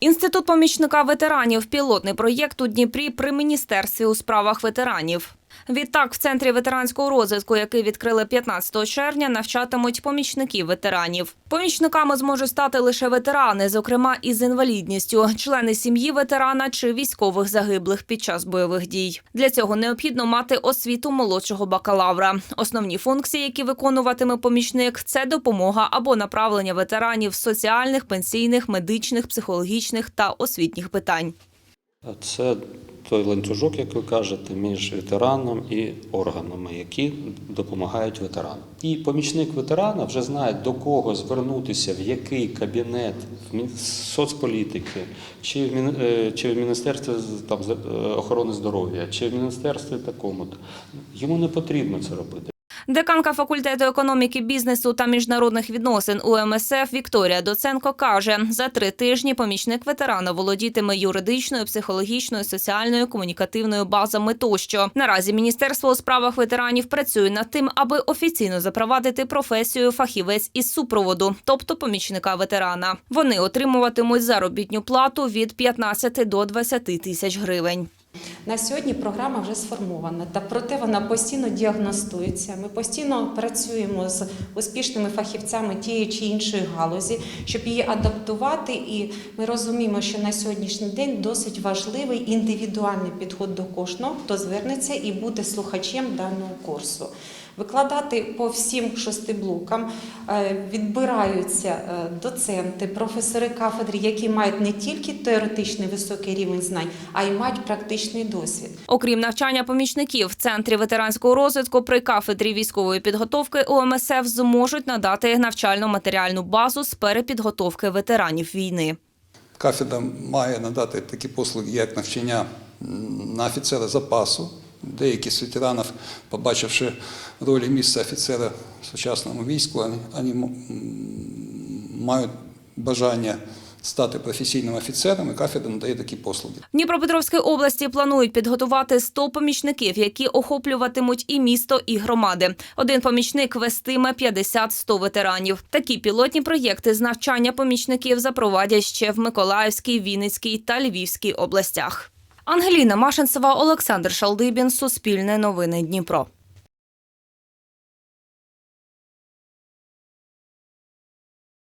Інститут помічника ветеранів пілотний проєкт у Дніпрі при міністерстві у справах ветеранів. Відтак, в центрі ветеранського розвитку, який відкрили 15 червня, навчатимуть помічників ветеранів. Помічниками зможуть стати лише ветерани, зокрема із інвалідністю, члени сім'ї ветерана чи військових загиблих під час бойових дій. Для цього необхідно мати освіту молодшого бакалавра. Основні функції, які виконуватиме помічник, це допомога або направлення ветеранів соціальних, пенсійних, медичних, психологічних та освітніх питань. Це той ланцюжок, як ви кажете, між ветераном і органами, які допомагають ветерану. І помічник ветерана вже знає, до кого звернутися, в який кабінет в соцполітики, чи в, е, чи в Міністерстві там, е, охорони здоров'я, чи в Міністерстві такому. Йому не потрібно це робити. Деканка факультету економіки, бізнесу та міжнародних відносин УМСФ Вікторія Доценко каже: за три тижні помічник ветерана володітиме юридичною, психологічною, соціальною, комунікативною базами тощо. Наразі міністерство у справах ветеранів працює над тим, аби офіційно запровадити професію фахівець із супроводу, тобто помічника ветерана. Вони отримуватимуть заробітню плату від 15 до 20 тисяч гривень. На сьогодні програма вже сформована, та проте вона постійно діагностується. Ми постійно працюємо з успішними фахівцями тієї чи іншої галузі, щоб її адаптувати. І ми розуміємо, що на сьогоднішній день досить важливий індивідуальний підход до кожного, хто звернеться і буде слухачем даного курсу. Викладати по всім шести блокам е, відбираються е, доценти, професори кафедри, які мають не тільки теоретичний високий рівень знань, а й мають практичний досвід. Окрім навчання помічників, в центрі ветеранського розвитку при кафедрі військової підготовки УМСФ зможуть надати навчально-матеріальну базу з перепідготовки ветеранів війни. Кафедра має надати такі послуги, як навчання на офіцера запасу. Деякі з ветеранів, побачивши роль і місце офіцера в сучасному війську, вони мають бажання стати професійним офіцером, і кафедра надає такі послуги. В Дніпропетровській області планують підготувати 100 помічників, які охоплюватимуть і місто, і громади. Один помічник вестиме 50-100 ветеранів. Такі пілотні проєкти з навчання помічників запровадять ще в Миколаївській, Вінницькій та Львівській областях. Ангеліна Машинцева, Олександр Шалдибін, Суспільне новини Дніпро.